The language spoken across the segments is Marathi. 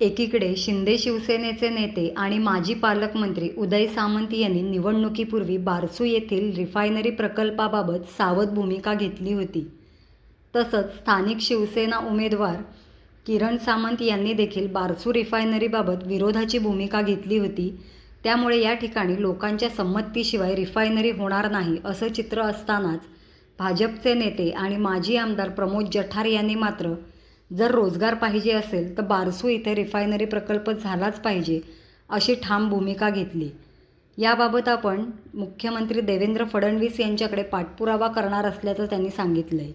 एकीकडे शिंदे शिवसेनेचे नेते आणि माजी पालकमंत्री उदय सामंत यांनी निवडणुकीपूर्वी बारसू येथील रिफायनरी प्रकल्पाबाबत सावध भूमिका घेतली होती. तसंच स्थानिक शिवसेना उमेदवार किरण सामंत यांनी देखील बारसू रिफायनरीबाबत विरोधाची भूमिका घेतली होती. त्यामुळे या ठिकाणी लोकांच्या संमतीशिवाय रिफायनरी होणार नाही असं चित्र असतानाच भाजपचे नेते आणि माजी आमदार प्रमोद जठार यांनी मात्र जर रोजगार पाहिजे असेल तर बारसू इथे रिफायनरी प्रकल्प झालाच पाहिजे अशी ठाम भूमिका घेतली. याबाबत आपण मुख्यमंत्री देवेंद्र फडणवीस यांच्याकडे पाठपुरावा करणार असल्याचं त्यांनी सांगितलं आहे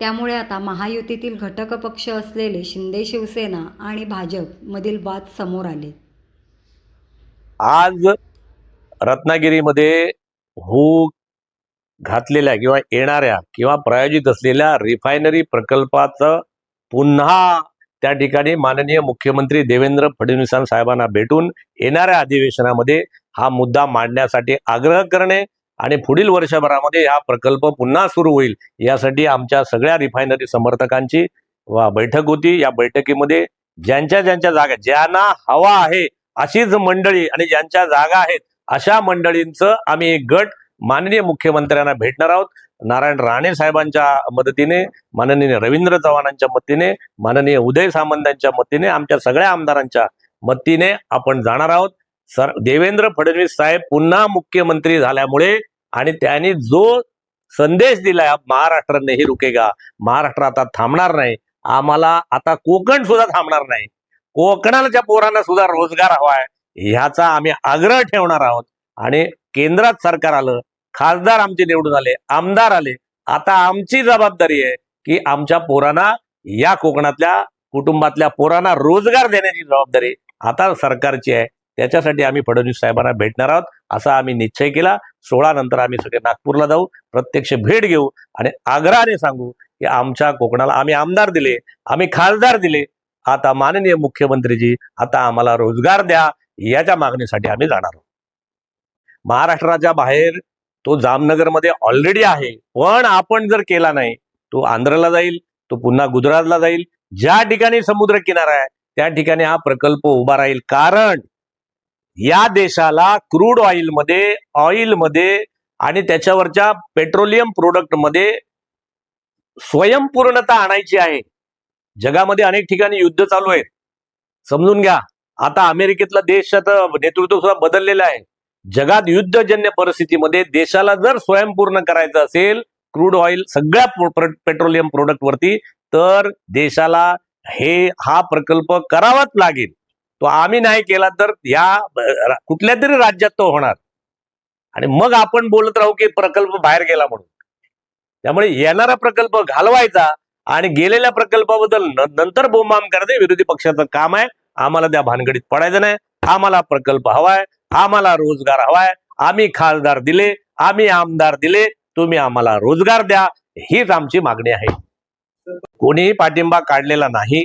त्यामुळे आता महायुतीतील घटक पक्ष असलेले शिंदे शिवसेना आणि भाजपमधील वाद समोर आले. आज रत्नागिरीमध्ये हो घातलेल्या किंवा येणाऱ्या किंवा प्रायोजित असलेल्या रिफायनरी प्रकल्पाचं पुन्हा त्या ठिकाणी माननीय मुख्यमंत्री देवेंद्र फडणवीस साहेबांना भेटून येणाऱ्या अधिवेशनामध्ये हा मुद्दा मांडण्यासाठी आग्रह करणे आणि पुढील वर्षभरामध्ये हा प्रकल्प पुन्हा सुरू होईल यासाठी आमच्या सगळ्या रिफायनरी समर्थकांची वा बैठक होती. या बैठकीमध्ये ज्यांच्या ज्यांच्या जागा ज्यांना हवा आहे अशीच मंडळी आणि ज्यांच्या जागा आहेत अशा मंडळींचं आम्ही एक गट माननीय मुख्यमंत्र्यांना भेटणार आहोत. नारायण राणे साहेबांच्या मदतीने माननीय रवींद्र चव्हाणांच्या मदतीने माननीय उदय सामंतांच्या मदतीने आमच्या सगळ्या आमदारांच्या मदतीने आपण जाणार आहोत. सर देवेंद्र फडणवीस साहेब पुन्हा मुख्यमंत्री झाल्यामुळे आणि त्यांनी जो संदेश दिलाय महाराष्ट्र नाही रुकेगा महाराष्ट्र आता थांबणार नाही आम्हाला आता कोकण सुद्धा थांबणार नाही कोकणाच्या पोरांना सुद्धा रोजगार हवाय ह्याचा आम्ही आग्रह ठेवणार आहोत. आणि केंद्रात सरकार आलं खासदार आमचे निवडून आले आमदार आले. आता आमची जबाबदारी आहे की आमच्या पोरांना या कोकणातल्या कुटुंबातल्या पोरांना रोजगार देण्याची जबाबदारी आता सरकारची आहे. त्याच्यासाठी आम्ही फडणवीस साहेबांना भेटणार आहोत असा आम्ही निश्चय केला. सोळा नंतर आम्ही सगळे नागपूरला जाऊ प्रत्यक्ष भेट घेऊ आणि आग्रहाने सांगू की आमच्या कोकणाला आम्ही आमदार दिले आम्ही खासदार दिले. आता माननीय मुख्यमंत्रीजी आता आम्हाला रोजगार द्या याच्या मागणीसाठी आम्ही जाणार आहोत. महाराष्ट्राच्या बाहेर तो जामनगरमध्ये ऑलरेडी आहे. पण आपण जर केला नाही तो आंध्रला जाईल तो पुन्हा गुजरातला जाईल. ज्या ठिकाणी समुद्र किनारा आहे त्या ठिकाणी हा प्रकल्प उभा राहील. कारण या देशाला क्रूड ऑइलमध्ये ऑइलमध्ये आणि त्याच्यावरच्या पेट्रोलियम प्रोडक्टमध्ये स्वयंपूर्णता आणायची आहे. जगामध्ये अनेक ठिकाणी युद्ध चालू आहेत. समजून घ्या. आता अमेरिकेतला देशाचं नेतृत्व सुद्धा बदललेलं आहे. जगात युद्धजन्य परिस्थितीमध्ये देशाला जर स्वयंपूर्ण करायचं असेल क्रूड ऑइल सगळ्या पेट्रोलियम प्रोडक्ट वरती तर देशाला हे हा प्रकल्प करावाच लागेल. तो आम्ही नाही केला तर या कुठल्या तरी राज्यात तो होणार. आणि मग आपण बोलत राहू की प्रकल्प बाहेर गेला म्हणून. त्यामुळे येणारा प्रकल्प घालवायचा आणि गेलेल्या प्रकल्पाबद्दल नंतर बोंबाम करणे विरोधी पक्षाचं काम आहे. आम्हाला त्या भानगडीत पडायचं नाही. आम्हाला प्रकल्प हवाय आम्हाला रोजगार हवाय. आम्ही खासदार दिले आम्ही आमदार दिले तुम्ही आम्हाला रोजगार द्या. हीच आमची मागणी आहे. कोणीही पाठिंबा काढलेला नाही.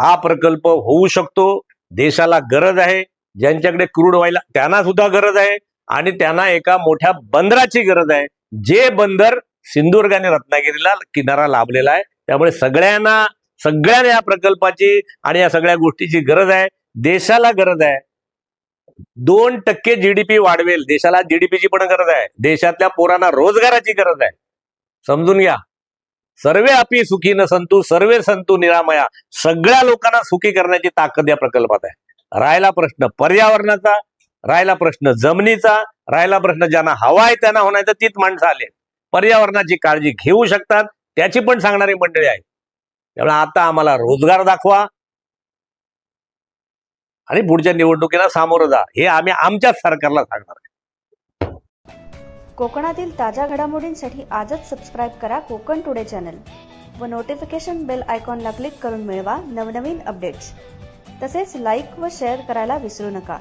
हा प्रकल्प होऊ शकतो. देशाला गरज आहे. ज्यांच्याकडे क्रूड व्हायला त्यांना सुद्धा गरज आहे. आणि त्यांना एका मोठ्या बंदराची गरज आहे. जे बंदर सिंधुदुर्ग आणि रत्नागिरीला किनारा लाभलेला आहे. त्यामुळे सगळ्यांना सगळ्यांना या प्रकल्पाची आणि या सगळ्या गोष्टीची गरज आहे. देशाला गरज आहे. दोन टक्के जीडीपी वाढवेल. देशाला जीडीपीची पण गरज आहे. देशातल्या पोरांना रोजगाराची गरज आहे. समजून घ्या. सर्वे अपी सुखी न संतू सर्वे संतू निरामया. सगळ्या लोकांना सुखी करण्याची ताकद या प्रकल्पात आहे. राहिला प्रश्न पर्यावरणाचा राहिला प्रश्न जमिनीचा राहिला प्रश्न ज्यांना हवा आहे त्यांना होण्याचं तीच माणसं आले पर्यावरणाची काळजी घेऊ शकतात. त्याची पण सांगणारी मंडळी आहे त्यामुळे आता आम्हाला रोजगार दाखवा. आणि पुढच्या निवडणुकीला सामोरं जा. हे आम्ही आमच्याच सरकारला सांगणार कोकणातील ताज्या घडामोडींसाठी आजच सबस्क्राईब करा कोकण टुडे चॅनल व नोटिफिकेशन बेल आयकॉनला क्लिक करून मिळवा नवनवीन अपडेट्स तसेच लाईक व शेअर करायला विसरू नका.